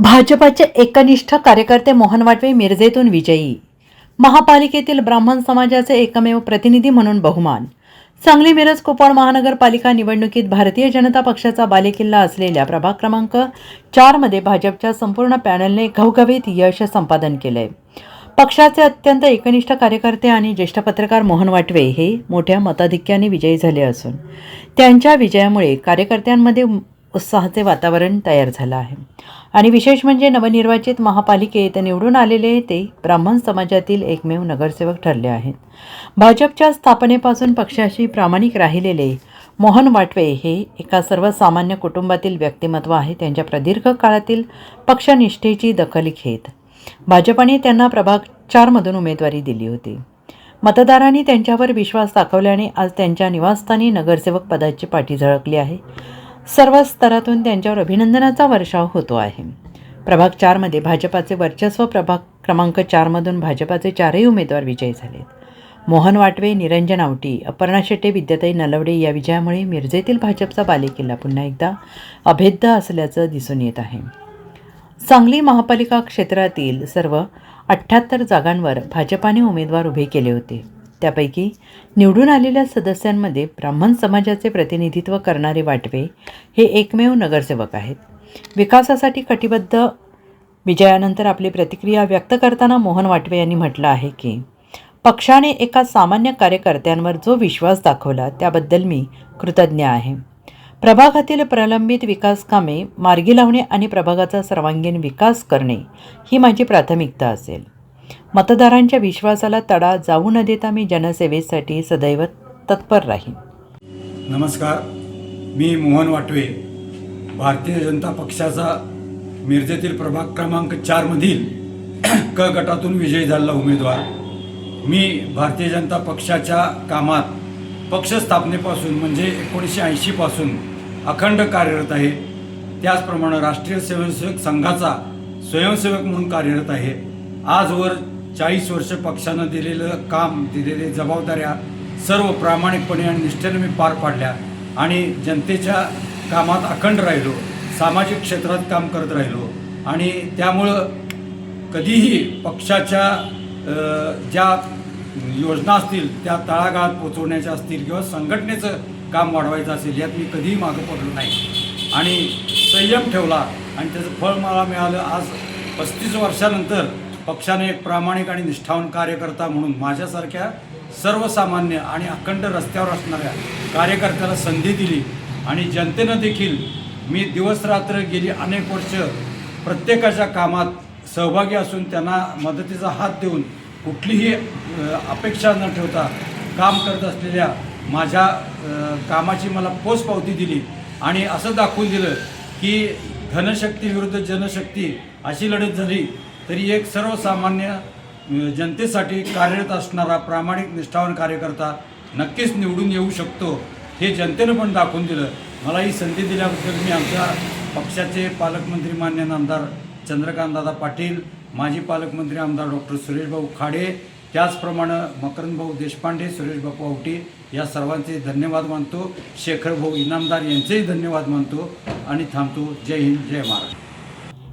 भाजपाचे एकनिष्ठ कार्यकर्ते मोहन वाटवे मिरजेतून विजयी. महापालिकेतील ब्राह्मण समाजाचे एकमेव प्रतिनिधी म्हणून बहुमान. सांगली मिरज कोपाळ महानगरपालिका निवडणुकीत भारतीय जनता पक्षाचा बालेकिल्ला असलेल्या प्रभाग क्रमांक चारमध्ये भाजपच्या संपूर्ण पॅनलने घवघवीत यश संपादन केलंय पक्षाचे अत्यंत एकनिष्ठ कार्यकर्ते आणि ज्येष्ठ पत्रकार मोहन वाटवे हे मोठ्या मताधिक्याने विजयी झाले असून त्यांच्या विजयामुळे कार्यकर्त्यांमध्ये उत्साहाचे वातावरण तयार झालं आहे. आणि विशेष म्हणजे नवनिर्वाचित महापालिकेत निवडून आलेले ते ब्राह्मण समाजातील एकमेव नगरसेवक ठरले आहेत. भाजपच्या स्थापनेपासून पक्षाशी प्रामाणिक राहिलेले मोहन वाटवे हे एका सर्वसामान्य कुटुंबातील व्यक्तिमत्व आहे. त्यांच्या प्रदीर्घ काळातील पक्षनिष्ठेची दखल घेत भाजपाने त्यांना प्रभाग चारमधून उमेदवारी दिली होती. मतदारांनी त्यांच्यावर विश्वास दाखवल्याने आज त्यांच्या निवासस्थानी नगरसेवक पदाची पाठी झळकली आहे. सर्व स्तरातून त्यांच्यावर अभिनंदनाचा वर्षाव होतो आहे. प्रभाग चारमध्ये भाजपाचे वर्चस्व प्रभाग क्रमांक चारमधून भाजपाचे चारही उमेदवार विजयी झालेत. मोहन वाटवे निरंजन आवटी अपर्णा शेट्टे विद्याताई नलवडे या विजयामुळे मिरजेतील भाजपचा बालेकिल्ला पुन्हा एकदा अभेद्य असल्याचं दिसून येत आहे. सांगली महापालिका क्षेत्रातील सर्व अठ्ठ्याहत्तर जागांवर भाजपाने उमेदवार उभे केले होते. त्यापैकी निवडून आलेल्या सदस्यांमध्ये ब्राह्मण समाजाचे प्रतिनिधित्व करणारे वाटवे हे एकमेव नगरसेवक आहेत. विकासासाठी कटिबद्ध विजयानंतर आपली प्रतिक्रिया व्यक्त करताना मोहन वाटवे यांनी म्हटलं आहे की पक्षाने एका सामान्य कार्यकर्त्यांवर जो विश्वास दाखवला त्याबद्दल मी कृतज्ञ आहे. प्रभागातील प्रलंबित विकास कामे मार्गी लावणे आणि प्रभागाचा सर्वांगीण विकास करणे ही माझी प्राथमिकता असेल. मतदारांच्या विश्वासाला तडा जाऊ न देता मी जनसेवेसाठी सदैव तत्पर राहीन. नमस्कार. मी मोहन वाटवे. भारतीय जनता पक्षाचा मिरजेतील प्रभाग क्रमांक चारमधील क गटातून विजयी झालेला उमेदवार. मी भारतीय जनता पक्षाच्या कामात पक्ष स्थापनेपासून म्हणजे एकोणीसशे ऐंशीपासून अखंड कार्यरत आहे. त्याचप्रमाणे राष्ट्रीय स्वयंसेवक संघाचा स्वयंसेवक म्हणून कार्यरत आहे. आजवर चाळीस वर्ष पक्षानं दिलेलं काम दिलेले जबाबदाऱ्या सर्व प्रामाणिकपणे आणि निष्ठेने मी पार पाडल्या आणि जनतेच्या कामात अखंड राहिलो सामाजिक क्षेत्रात काम करत राहिलो आणि त्यामुळं कधीही पक्षाच्या ज्या योजना असतील त्या तळागाळात पोचवण्याच्या असतील किंवा संघटनेचं काम वाढवायचं असेल यात मी कधीही मागं पडलो नाही. आणि संयम ठेवला आणि त्याचं फळ मला मिळालं आज पस्तीस वर्षानंतर पक्षाने एक प्रामाणिक आणि निष्ठावान कार्यकर्ता म्हणून माझ्यासारख्या सर्वसामान्य आणि अखंड रस्त्यावर असणाऱ्या कार्यकर्त्याला संधी दिली आणि जनतेनं देखील मी दिवसरात्र गेली अनेक वर्ष प्रत्येकाच्या कामात सहभागी असून त्यांना मदतीचा हात देऊन कुठलीही अपेक्षा न ठेवता काम करत असलेल्या माझ्या कामाची मला पोचपावती दिली आणि असं दाखवून दिलं की धनशक्ती विरुद्ध जनशक्ती अशी लढत झाली तरी एक सर्वसामान्य जनतेसाठी कार्यरत असणारा प्रामाणिक निष्ठावान कार्यकर्ता नक्कीच निवडून येऊ शकतो हे जनतेनं पण दाखवून दिलं. मला ही संधी दिल्याबद्दल मी आमच्या पक्षाचे पालकमंत्री मान्य आमदार चंद्रकांतदादा पाटील माजी पालकमंत्री आमदार डॉक्टर सुरेशभाऊ खाडे त्याचप्रमाणे मकरंदभाऊ देशपांडे सुरेशबापू आवटी या सर्वांचे धन्यवाद मानतो. शेखरभाऊ इनामदार यांचेही धन्यवाद मानतो. आणि थांबतो. जय हिंद जय Maharashtra.